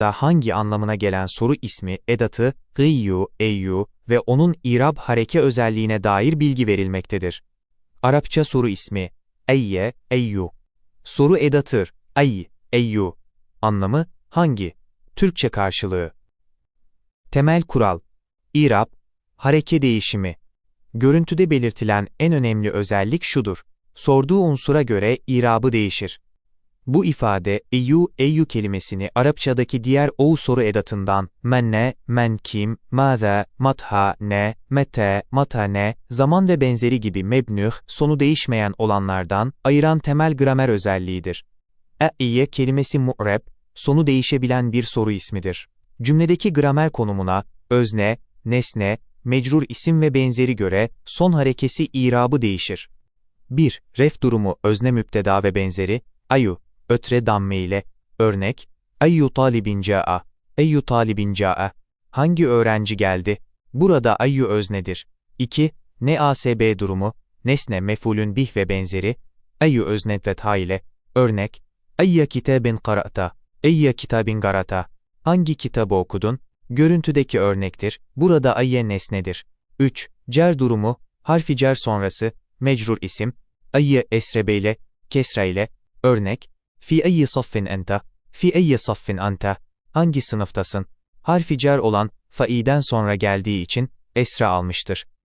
da hangi anlamına gelen soru ismi, edatı, gıyyu, eyyu ve onun irab hareke özelliğine dair bilgi verilmektedir. Arapça soru ismi, eyye, eyyu. Soru edatır, ay, eyyu. Anlamı, hangi? Türkçe karşılığı. Temel kural. İrab, hareke değişimi. Görüntüde belirtilen en önemli özellik şudur. Sorduğu unsura göre irabı değişir. Bu ifade, eyyu, eyyu kelimesini Arapçadaki diğer o soru edatından, men ne, men kim, mâze, matha, ne, mete, mata ne, zaman ve benzeri gibi mebnüh, sonu değişmeyen olanlardan ayıran temel gramer özelliğidir. E-iye kelimesi mu'reb, sonu değişebilen bir soru ismidir. Cümledeki gramer konumuna, özne, nesne, mecrur isim ve benzeri göre son harekesi irabı değişir. 1. Ref durumu özne müpteda ve benzeri, ayu, ötre damme ile, örnek, ayyu talibin ca'a, eyyu talibin ca'a, hangi öğrenci geldi, burada ayyu öznedir. 2. Ne asb durumu, nesne mefulün bih ve benzeri, ayyu öznet ve ta ile, örnek, ayya kitabin qara'ta, eyya kitabin garata, hangi kitabı okudun, görüntüdeki örnektir, burada ayye nesnedir. 3. Cer durumu, harfi cer sonrası, mecrur isim, ayye esrebe ile, kesra ile, örnek, fi ayyi saffin enta, fi ayyi saffin anta, hangi sınıftasın, harfi cer olan, faiden sonra geldiği için, esra almıştır.